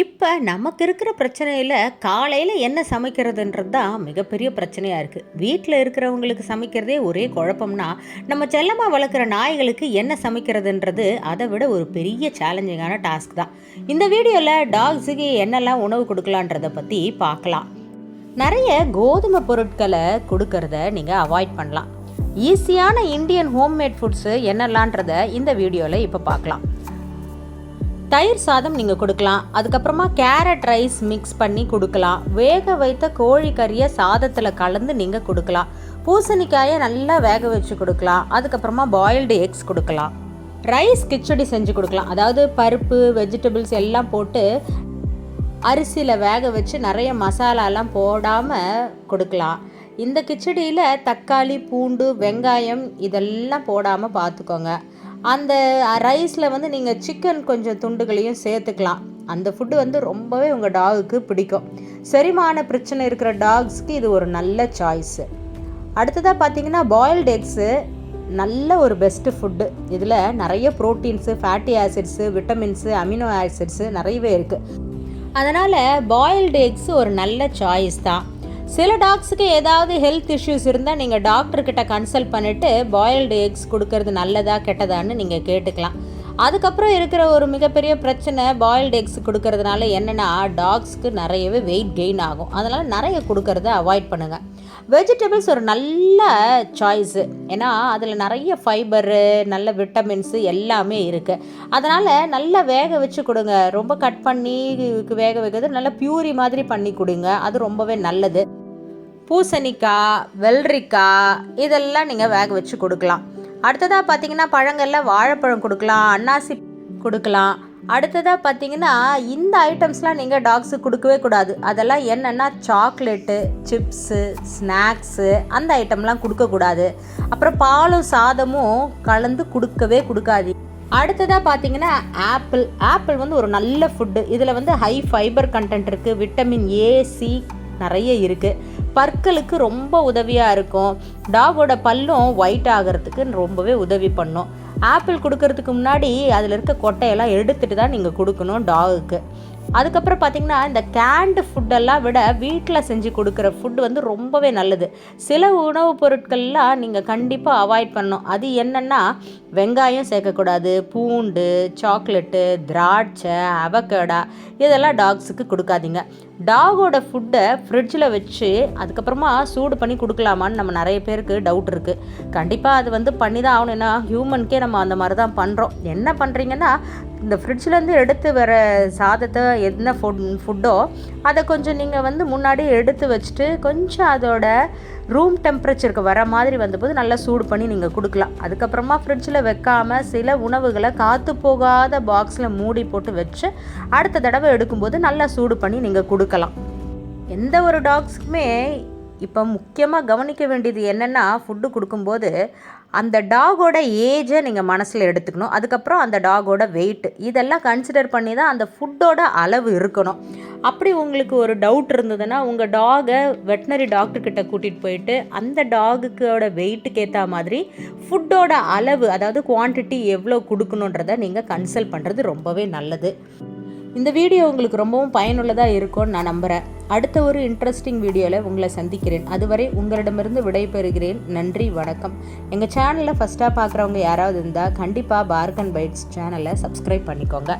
இப்போ நமக்கு இருக்கிற பிரச்சனையில் காலையில் என்ன சமைக்கிறதுன்றது தான் மிகப்பெரிய பிரச்சனையாக இருக்குது வீட்டில் இருக்கிறவங்களுக்கு சமைக்கிறதே ஒரே குழப்பம்னா நம்ம செல்லமாக வளர்க்குற நாய்களுக்கு என்ன சமைக்கிறதுன்றது அதை விட ஒரு பெரிய சேலஞ்சிங்கான டாஸ்க் தான். இந்த வீடியோவில் டாக்ஸுக்கு என்னெல்லாம் உணவு கொடுக்கலான்றதை பற்றி பார்க்கலாம். நிறைய கோதுமை பொருட்களை கொடுக்கறத நீங்கள் அவாய்ட் பண்ணலாம். ஈஸியான இந்தியன் ஹோம்மேட் ஃபுட்ஸு என்னெல்லான்றதை இந்த வீடியோவில் இப்போ பார்க்கலாம். தயிர் சாதம் நீங்கள் கொடுக்கலாம். அதுக்கப்புறமா கேரட் ரைஸ் மிக்ஸ் பண்ணி கொடுக்கலாம். வேக வைத்த கோழி கறியை சாதத்தில் கலந்து நீங்கள் கொடுக்கலாம். பூசணிக்காயை நல்லா வேக வச்சு கொடுக்கலாம். அதுக்கப்புறமா பாயில்டு எக்ஸ் கொடுக்கலாம். ரைஸ் கிச்சடி செஞ்சு கொடுக்கலாம். அதாவது பருப்பு வெஜிடபிள்ஸ் எல்லாம் போட்டு அரிசியில் வேக வச்சு நிறைய மசாலாலாம் போடாமல் கொடுக்கலாம். இந்த கிச்சடியில் தக்காளி பூண்டு வெங்காயம் இதெல்லாம் போடாமல் பார்த்துக்கோங்க. அந்த ரைஸில் வந்து நீங்கள் சிக்கன் கொஞ்சம் துண்டுகளையும் சேர்த்துக்கலாம். அந்த ஃபுட்டு வந்து ரொம்பவே உங்கள் டாகுக்கு பிடிக்கும். செரிமான பிரச்சனை இருக்கிற டாக்ஸ்க்கு இது ஒரு நல்ல சாய்ஸு அடுத்ததாக பார்த்தீங்கன்னா பாயில்டு எக்ஸு நல்ல ஒரு பெஸ்ட்டு ஃபுட்டு இதில் நிறைய proteins fatty acids vitamins amino acids நிறையவே இருக்குது அதனால் பாயில்டு எக்ஸு ஒரு நல்ல சாய்ஸ் தான். சில டாக்ஸுக்கு ஏதாவது ஹெல்த் இஷ்யூஸ் இருந்தால் நீங்கள் டாக்டர்கிட்ட கன்சல்ட் பண்ணிவிட்டு பாயில்டு எக்ஸ் கொடுக்கறது நல்லதா கெட்டதான்னு நீங்கள் கேட்டுக்கலாம். அதுக்கப்புறம் இருக்கிற ஒரு மிகப்பெரிய பிரச்சனை பாயில்டு எக்ஸ் கொடுக்கறதுனால என்னென்னா டாக்ஸ்க்கு நிறையவே வெயிட் கெயின் ஆகும். அதனால் நிறைய கொடுக்கறத அவாய்ட் பண்ணுங்கள் வெஜிடபிள்ஸ் ஒரு நல்ல சாய்ஸு ஏன்னா அதில் நிறைய ஃபைபரு நல்ல விட்டமின்ஸு எல்லாமே இருக்குது அதனால் நல்லா வேக வச்சு கொடுங்க. ரொம்ப கட் பண்ணி வேக வைக்கிறது நல்லா பியூரி மாதிரி பண்ணி கொடுங்க. அது ரொம்பவே நல்லது. பூசணிக்காய் வெள்ளரிக்காய் இதெல்லாம் நீங்கள் வேக வச்சு கொடுக்கலாம். அடுத்ததாக பார்த்தீங்கன்னா பழங்களில் வாழைப்பழம் கொடுக்கலாம் அன்னாசி கொடுக்கலாம். அடுத்ததாக பார்த்தீங்கன்னா இந்த ஐட்டம்ஸ்லாம் நீங்கள் டாக்ஸுக்கு கொடுக்கவே கூடாது. அதெல்லாம் என்னென்னா சாக்லேட்டு சிப்ஸு ஸ்நாக்ஸு அந்த ஐட்டம்லாம் கொடுக்கக்கூடாது அப்புறம் பாலும் சாதமும் கலந்து கொடுக்கவே கொடுக்காது. அடுத்ததாக பார்த்தீங்கன்னா ஆப்பிள் ஆப்பிள் வந்து ஒரு நல்ல ஃபுட்டு இதில் வந்து ஹை ஃபைபர் கண்டென்ட் இருக்குது விட்டமின் ஏ சி நிறைய இருக்குது பற்களுக்கு ரொம்ப உதவியாக இருக்கும். டாகோட பல்லும் ஒயிட் ஆகிறதுக்கு ரொம்பவே உதவி பண்ணும். ஆப்பிள் கொடுக்கறதுக்கு முன்னாடி அதில் இருக்க கொட்டையெல்லாம் எடுத்துகிட்டு தான் நீங்கள் கொடுக்கணும் டாகுக்கு அதுக்கப்புறம் பார்த்திங்கன்னா இந்த கேண்டு ஃபுட்டெல்லாம் விட வீட்டில் செஞ்சு கொடுக்குற ஃபுட் வந்து ரொம்பவே நல்லது. சில உணவுப் பொருட்கள்லாம் நீங்கள் கண்டிப்பாக அவாய்ட் பண்ணணும். அது என்னென்னா வெங்காயம் சேர்க்கக்கூடாது பூண்டு சாக்லேட்டு திராட்சை அவக்கடா இதெல்லாம் டாக்ஸுக்கு கொடுக்காதீங்க. டாகோட ஃபுட்டை ஃப்ரிட்ஜில் வச்சு அதுக்கப்புறமா சூடு பண்ணி கொடுக்கலாமான்னு நம்ம நிறைய பேருக்கு டவுட் இருக்குது கண்டிப்பாக அது வந்து பண்ணி தான் ஆகணும். ஏன்னா ஹியூமனுக்கே நம்ம அந்த மாதிரி தான் பண்ணுறோம் என்ன பண்ணுறீங்கன்னா இந்த ஃப்ரிட்ஜ்லேருந்து எடுத்து வர சாதத்தை என்ன ஃபுட் ஃபுட்டோ அதை கொஞ்சம் நீங்கள் வந்து முன்னாடி எடுத்து வச்சுட்டு கொஞ்சம் அதோட ரூம் டெம்பரேச்சருக்கு வர மாதிரி வந்தபோது நல்லா சூடு பண்ணி நீங்கள் கொடுக்கலாம். அதுக்கப்புறமா ஃப்ரிட்ஜில் வைக்காமல் சில உணவுகளை காற்று போகாத பாக்ஸில் மூடி போட்டு வச்சு அடுத்த தடவை எடுக்கும்போது நல்லா சூடு பண்ணி நீங்கள் கொடுக்கலாம். எந்த ஒரு டாக்ஸுக்குமே இப்போ முக்கியமாக கவனிக்க வேண்டியது என்னென்னா ஃபுட்டு கொடுக்கும்போது அந்த டாகோட ஏஜை நீங்கள் மனசில் எடுத்துக்கணும். அதுக்கப்புறம் அந்த டாகோட வெயிட் இதெல்லாம் கன்சிடர் பண்ணி தான் அந்த ஃபுட்டோட அளவு இருக்கணும். அப்படி உங்களுக்கு ஒரு டவுட் இருந்ததுன்னா உங்கள் டாகை வெட்டினரி டாக்டர்கிட்ட கூட்டிகிட்டு போயிட்டு அந்த டாகுக்கோட வெயிட்டுக்கு ஏற்ற மாதிரி ஃபுட்டோட அளவு அதாவது குவான்டிட்டி எவ்வளோ கொடுக்கணுன்றதை நீங்கள் கன்சல்ட் பண்ணுறது ரொம்பவே நல்லது. இந்த வீடியோ உங்களுக்கு ரொம்பவும் பயனுள்ளதாக இருக்கும்னு நான் நம்புகிறேன் அடுத்த ஒரு இன்ட்ரெஸ்டிங் வீடியோவில் உங்களை சந்திக்கிறேன். அதுவரை உங்களிடமிருந்து விடைபெறுகிறேன். நன்றி வணக்கம். எங்கள் சேனலை ஃபஸ்ட்டாக பார்க்குறவங்க யாராவது இருந்தால் கண்டிப்பாக பார்க் அண்ட் பைட்ஸ் சேனலை சப்ஸ்கிரைப் பண்ணிக்கோங்க.